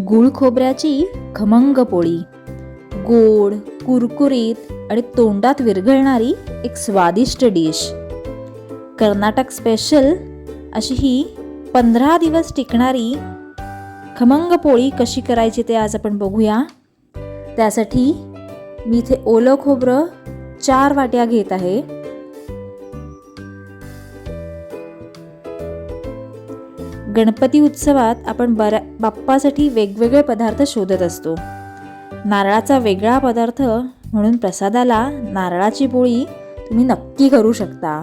गुळ खोबऱ्याची खमंग पोळी. गोड कुरकुरीत आणि तोंडात विरघळणारी एक स्वादिष्ट डिश. कर्नाटक स्पेशल अशी ही पंधरा दिवस टिकणारी खमंग पोळी कशी करायची ते आज आपण बघूया. त्यासाठी मी इथे ओलं खोबरं चार वाट्या घेत आहे. गणपती उत्सवात आपण बऱ्या बाप्पासाठी वेगवेगळे पदार्थ शोधत असतो. नारळाचा वेगळा पदार्थ म्हणून प्रसादाला नारळाची पोळी तुम्ही नक्की करू शकता.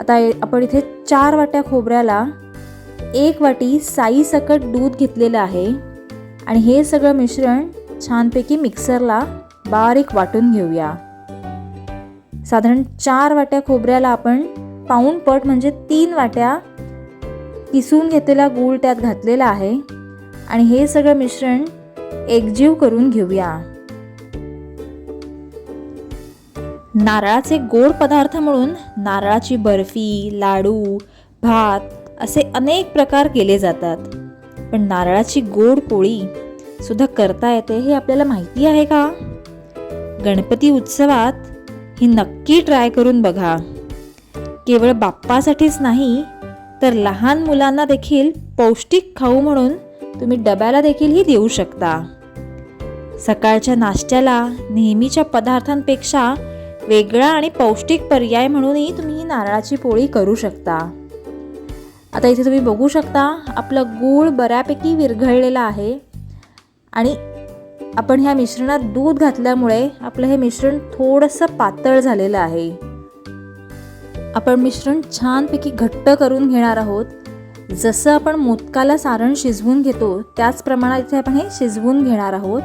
आता आपण इथे चार वाट्या खोबऱ्याला एक वाटी साई सकट दूध घेतलेलं आहे. आणि हे सगळं मिश्रण छानपैकी मिक्सरला बारीक वाटून घेऊया. साधारण चार वाट्या खोबऱ्याला आपण पाऊण पट म्हणजे तीन वाट्या किसून घेतलेला गूळ त्यात घातलेला आहे. आणि हे सगळं मिश्रण एकजीव करून घेऊया. नारळाचे गोड पदार्थ म्हणून नारळाची बर्फी लाडू भात असे अनेक प्रकार केले जातात. पण नारळाची गोड पोळी सुद्धा करता येते हे आपल्याला माहिती आहे का? गणपती उत्सवात ही नक्की ट्राय करून बघा. केवळ बाप्पासाठीच नाही तर लहान मुलांना देखील पौष्टिक खाऊ म्हणून तुम्ही डब्याला देखील ही देऊ शकता. सकाळच्या नाश्त्याला नेहमीच्या पदार्थांपेक्षा वेगळा आणि पौष्टिक पर्याय म्हणूनही तुम्ही ही नारळाची पोळी करू शकता. आता इथे तुम्ही बघू शकता आपलं गूळ बऱ्यापैकी विरघळलेला आहे आणि आपण ह्या मिश्रणात दूध घातल्यामुळे आपलं हे मिश्रण थोडंसं पातळ झालेलं आहे. आपण मिश्रण छानपैकी घट्ट करून घेणार आहोत. जसं आपण मोदकाला सारण शिजवून घेतो त्याच प्रमाणात इथे आपण हे शिजवून घेणार आहोत.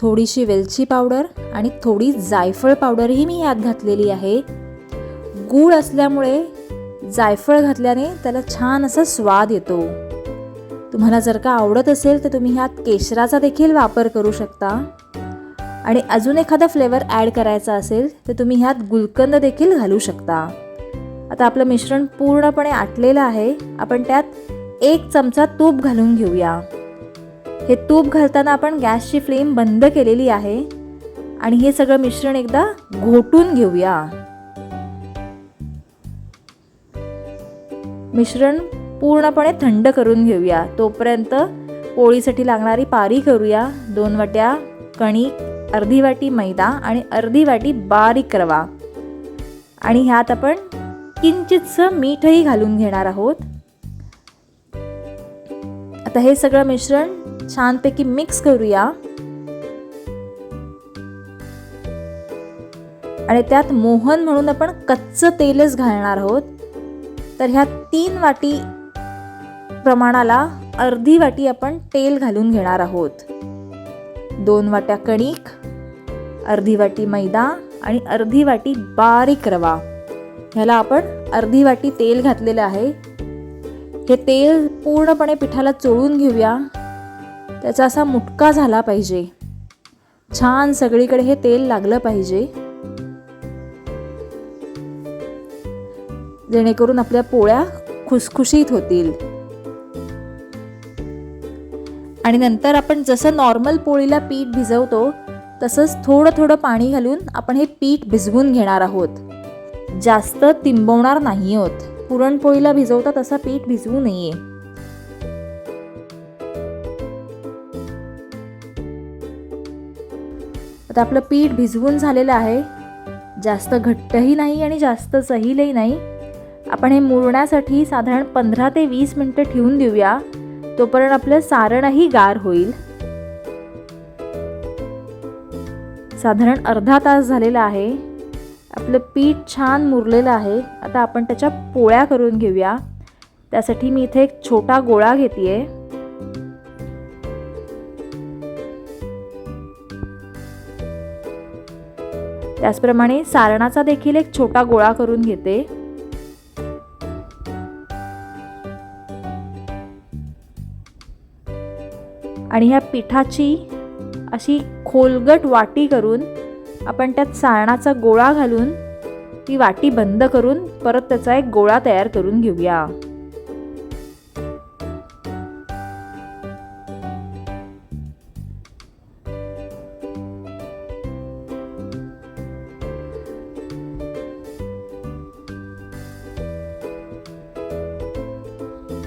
थोडीशी वेलची पावडर आणि थोडी जायफळ पावडरही मी यात घातलेली आहे. गूळ असल्यामुळे जायफळ घातल्याने त्याला छान असा स्वाद येतो. तुम्हाला जर का आवडत असेल तर तुम्ही ह्यात केशराचा देखील वापर करू शकता. आणि अजून एखादा फ्लेवर ॲड करायचा असेल तर तुम्ही ह्यात गुलकंद देखील घालू शकता. आता आपलं मिश्रण पूर्णपणे आटलेलं आहे. आपण त्यात एक चमचा तूप घालून घेऊया. हे तूप घालताना आपण गॅसची फ्लेम बंद केलेली आहे. आणि हे सगळं मिश्रण एकदा घोटून घेऊया. मिश्रण पूर्णपणे थंड करून घेऊया. तोपर्यंत पोळीसाठी लागणारी पारी करूया. दोन वाट्या कणिक अर्धी वाटी मैदा आणि अर्धी वाटी बारीक रवा आणि ह्यात आपण किंचितसं मीठही घालून घेणार आहोत. आता हे सगळं मिश्रण छानपैकी मिक्स करूया. आणि त्यात मोहन म्हणून आपण कच्चं तेलच घालणार आहोत. तर ह्या तीन वाटी प्रमाणाला अर्धी वाटी आपण तेल घालून घेणार आहोत. दोन वाट्या कणिक अर्धी वाटी मैदा आणि अर्धी वाटी बारीक रवा. ह्याला आपण अर्धी वाटी तेल घातलेलं आहे. हे तेल पूर्णपणे पिठाला चोळून घेऊया. त्याचा असा मुटका झाला पाहिजे. छान सगळीकडे हे तेल लागलं पाहिजे. जेणेकरून आपल्या पोळ्या खुसखुशीत होतील. आणि नंतर आपण जसं नॉर्मल पोळीला पीठ भिजवतो तसंच थोडं थोडं पाणी घालून आपण हे पीठ भिजवून घेणार आहोत. जास्त तिंबवणार नाही आहोत पुरणपोळीला भिजवता तसा पीठ भिजवू नये. आता आपलं पीठ भिजवून झालेलं आहे. जास्त घट्टही नाही आणि जास्त सहीलही नाही. आपण हे मुरण्यासाठी साधारण पंधरा ते वीस मिनटं ठेवून देऊया. तोपर्यंत आपलं सारणही गार होईल. साधारण अर्धा तास झालेला आहे. आपलं पीठ छान मुरलेलं आहे. आता आपण त्याच्या पोळ्या करून घेऊया. त्यासाठी मी इथे एक छोटा गोळा घेते त्याचप्रमाणे सारणाचा देखील एक छोटा गोळा करून घेते. आणि ह्या पिठाची अशी खोलगट वाटी करून आपण त्यात सारणाचा गोळा घालून ती वाटी बंद करून परत त्याचा एक गोळा तयार करून घेऊया.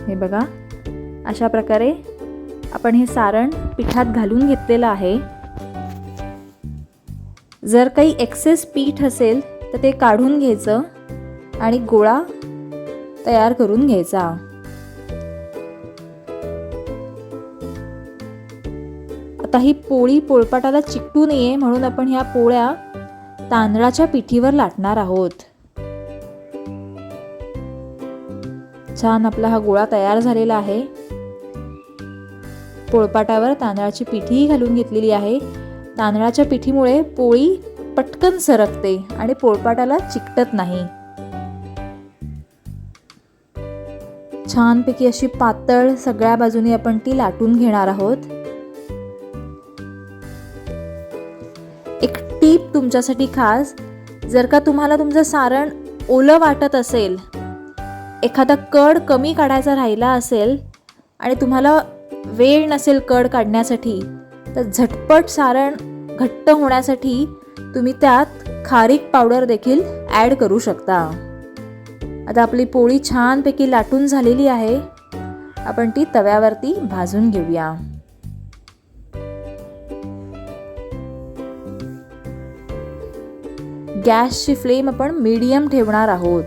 हे बघा अशा प्रकारे आपण हे सारण पिठात घालून घेतलेलं आहे. जर काही एक्सेस पीठ असेल तर ते काढून घ्यायचं आणि गोळा तयार करून घ्यायचा. आता ही पोळी पोळपाटाला चिकटू नये म्हणून आपण ह्या पोळ्या तांदळाच्या पिठीवर लाटणार आहोत. छान आपला हा गोळा तयार झालेला आहे. पोळपाटावर तांदळाची पिठीही घालून घेतलेली आहे. तांदळाच्या पिठीमुळे पोळी पटकन सरकते आणि पोळपाटाला चिकटत नाही. छानपैकी अशी पातळ सगळ्या बाजूनी आपण ती लाटून घेणार आहोत. एक टीप तुमच्यासाठी खास जर का तुम्हाला तुमचं सारण ओलं वाटत असेल एखादा कड कमी काढायचा राहिला असेल आणि तुम्हाला वेळ नसेल कड काढण्यासाठी तर झटपट सारण घट्ट होण्यासाठी तुम्ही त्यात खारीक पावडर देखील ॲड करू शकता. आता आपली पोळी छानपैकी लाटून झालेली आहे. आपण ती तव्यावरती भाजून घेऊया. गॅसची फ्लेम आपण मीडियम ठेवणार आहोत.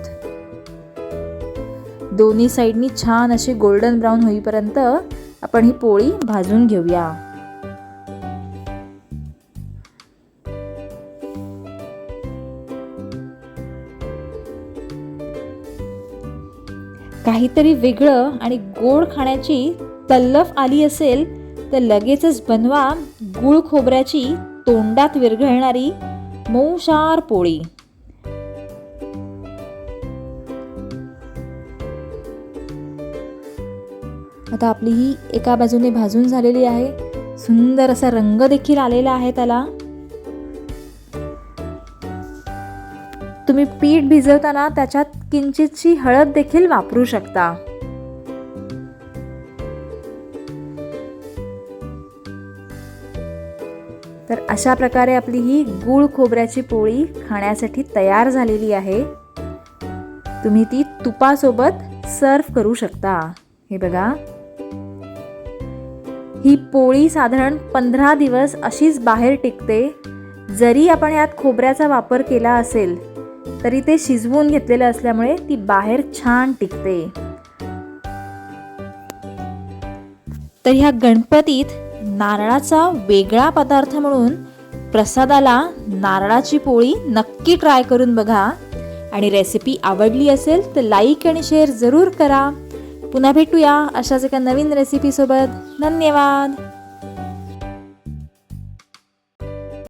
दोन्ही साईडनी छान अशी गोल्डन ब्राऊन होईपर्यंत आपण ही पोळी भाजून घेऊया. काहीतरी वेगळं आणि गोड खाण्याची तल्लफ आली असेल तर लगेचच बनवा गुळ खोबऱ्याची तोंडात विरघळणारी मऊशार पोळी. आता आपली ही एका बाजूने भाजून झालेली आहे. सुंदर असा रंग देखील आलेला आहे त्याला. तुम्ही पीठ भिजवताना त्याच्यात किंचितशी हळद देखील वापरू शकता. तर अशा प्रकारे आपली ही गूळ खोबऱ्याची पोळी खाण्यासाठी तयार झालेली आहे. तुम्ही ती तुपासोबत सर्व करू शकता. हे बघा. ही पोळी साधारण पंधरा दिवस अशीच बाहेर टिकते. जरी आपण यात खोबऱ्याचा वापर केला असेल तरी ते शिजवून घेतलेलं असल्यामुळे ती बाहेर छान टिकते. तर ह्या गणपतीत नारळाचा वेगळा पदार्थ म्हणून प्रसादाला नारळाची पोळी नक्की ट्राय करून बघा. आणि रेसिपी आवडली असेल तर लाईक आणि शेअर जरूर करा. पुन्हा भेटूया अशाच एका नवीन रेसिपीसोबत धन्यवाद.